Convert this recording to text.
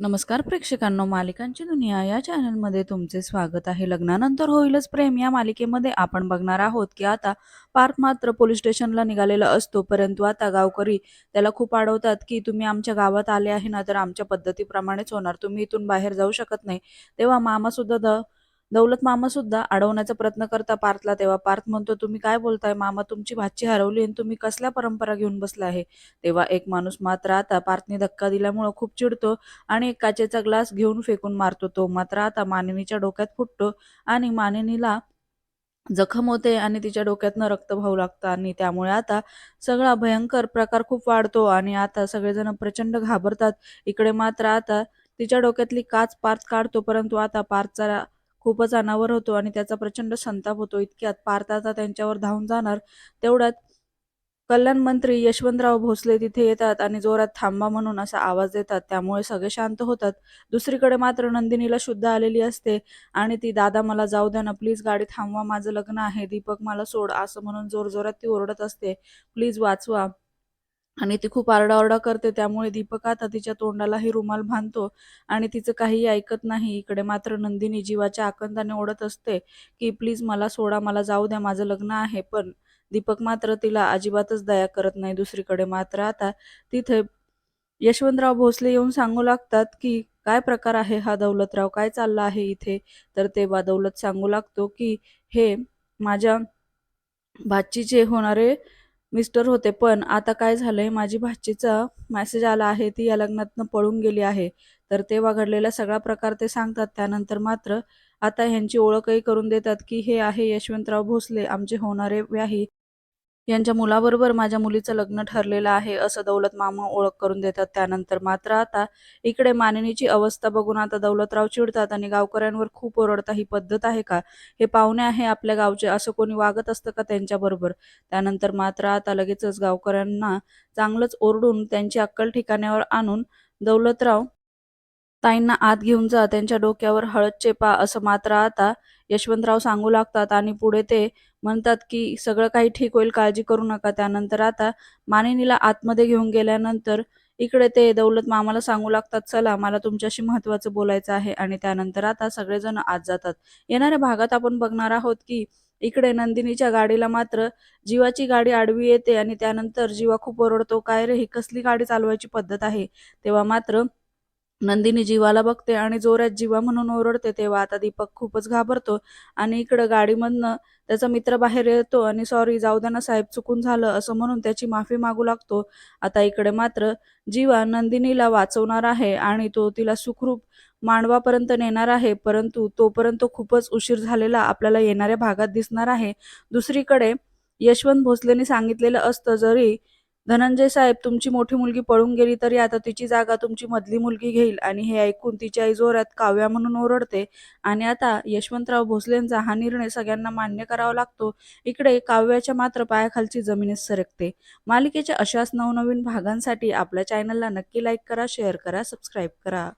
नमस्कार प्रेक्षकांनो मालिकांची दुनिया या चॅनलमध्ये तुमचे स्वागत आहे. लग्नानंतर होईलच प्रेम या मालिकेमध्ये आपण बघणार आहोत की आता पार्थ मात्र पोलीस स्टेशनला निघालेला असतो परंतु आता गावकरी त्याला खूप अडवतात की तुम्ही आमच्या गावात आले आहे ना तर आमच्या पद्धतीप्रमाणेच होणार. तुम्ही इथून बाहेर जाऊ शकत नाही. तेव्हा मामा सुद्धा द दौलत मामा सुद्धा अडवण्याचा प्रयत्न करता पार्थला तेव्हा. पार्थ म्हणतो तुम्ही काय बोलताय मामा? तुमची भाची हरवली आणि तुम्ही कसल्या परंपरा घेऊन बसला आहे? तेव्हा एक माणूस मात्र आता पार्थने धक्का दिल्यामुळं खूप चिडतो आणि एक काचेचा ग्लास घेऊन फेकून मारतो. तो मात्र आता मानिनीच्या डोक्यात फुटतो आणि मानिनीला जखम होते आणि तिच्या डोक्यातनं रक्त वाहू लागतं आणि त्यामुळे आता सगळा भयंकर प्रकार खूप वाढतो आणि आता सगळेजण प्रचंड घाबरतात. इकडे मात्र आता तिच्या डोक्यातली काच पार्थ काढतो परंतु आता पार्थचा खूपच अनावर होतो आणि त्याचा प्रचंड संताप होतो. इतक्यात पार्थाचा त्यांच्यावर धावून जाणार तेवढ्यात कल्याण मंत्री यशवंतराव भोसले तिथे येतात आणि जोरात थांबा म्हणून असा आवाज देतात. त्यामुळे सगळे शांत होतात. दुसरीकडे मात्र नंदिनीला शुद्ध आलेली असते आणि ती दादा मला जाऊ द्या ना प्लीज गाडी थांबवा माझं लग्न आहे दीपक मला सोड असं म्हणून जोरजोरात ती ओरडत असते. प्लीज वाचवा. आणि ती खूप आरडाओरडा करते. त्यामुळे दीपक आता तिच्या तोंडालाही रुमाल बांधतो आणि तिचं काहीही ऐकत नाही. इकडे मात्र नंदिनी जीवाच्या आकंदाने ओढत असते की प्लीज मला सोडा मला जाऊ द्या माझं लग्न आहे. पण दीपक मात्र तिला अजिबातच दया करत नाही. दुसरीकडे मात्र आता तिथे यशवंतराव भोसले येऊन सांगू लागतात की काय प्रकार आहे हा दौलतराव? काय चालला आहे इथे? तर तेव्हा दौलत सांगू लागतो की हे माझ्या भाचीचे होणारे मिस्टर होते. पण आता काय झालंय माझी भाचीचा मेसेज आला आहे ती या लग्नातनं पळून गेली आहे. तर तेव्हा घडलेला सगळा प्रकार ते सांगतात. त्यानंतर मात्र आता ह्यांची ओळखही करून देतात की हे आहे यशवंतराव भोसले आमचे होणारे व्याही. यांच्या मुलाबरोबर माझ्या मुलीचं लग्न ठरलेलं आहे असं दौलत मामा ओळख करून देतात. त्यानंतर मात्र आता इकडे मानिनीची अवस्था बघून आता दौलतराव चिडतात आणि गावकऱ्यांवर खूप ओरडता ही पद्धत आहे का? हे पाहुणे आहे आपल्या गावचे असं कोणी वागत असतं का त्यांच्याबरोबर? त्यानंतर मात्र आता लगेचच गावकऱ्यांना चांगलंच ओरडून त्यांची अक्कल ठिकाण्यावर आणून दौलतराव ताईंना आत घेऊन जा त्यांच्या डोक्यावर हळद चेपा असं मात्र आता यशवंतराव सांगू लागतात आणि पुढे ते म्हणतात की सगळं काही ठीक होईल काळजी करू नका. त्यानंतर आता मानिनीला आतमध्ये घेऊन गेल्यानंतर इकडे ते दौलत मामाला सांगू लागतात चला मला तुमच्याशी महत्वाचं बोलायचं आहे. आणि त्यानंतर आता सगळेजण आत जातात. येणाऱ्या भागात आपण बघणार आहोत की इकडे नंदिनीच्या गाडीला मात्र जीवाची गाडी आडवी येते आणि त्यानंतर जीवा खूप ओरडतो काय रे ही कसली गाडी चालवायची पद्धत आहे? तेव्हा मात्र नंदिनी जीवाला बघते आणि जोरात जीवा म्हणून ओरडते तेव्हा आता दीपक खूपच घाबरतो आणि इकडं गाडीमधनं त्याचा मित्र बाहेर येतो आणि सॉरी जाऊ द्या ना साहेब चुकून झालं असं म्हणून त्याची माफी मागू लागतो. आता इकडे मात्र जीवा नंदिनीला वाचवणार आहे आणि तो तिला सुखरूप मांडवापर्यंत नेणार आहे परंतु तोपर्यंत खूपच उशीर झालेला आपल्याला येणाऱ्या भागात दिसणार आहे. दुसरीकडे यशवंत भोसलेने सांगितलेलं असतं जरी धनंजय साहेब तुमची मोठी मुलगी पळून गेली तरी आता तिची जागा तुमची मधली मुलगी घेईल आणि हे ऐकून तिची आई जोरात काव्या म्हणून ओरडते. आणि आता यशवंतराव भोसलेंचा हा निर्णय सगळ्यांना मान्य करावा लागतो. इकडे काव्याच्या मात्र पायाखालची जमीनच सरकते. मालिकेच्या अशाच नवनवीन भागांसाठी आपल्या चॅनलला नक्की लाईक करा शेअर करा सबस्क्राईब करा.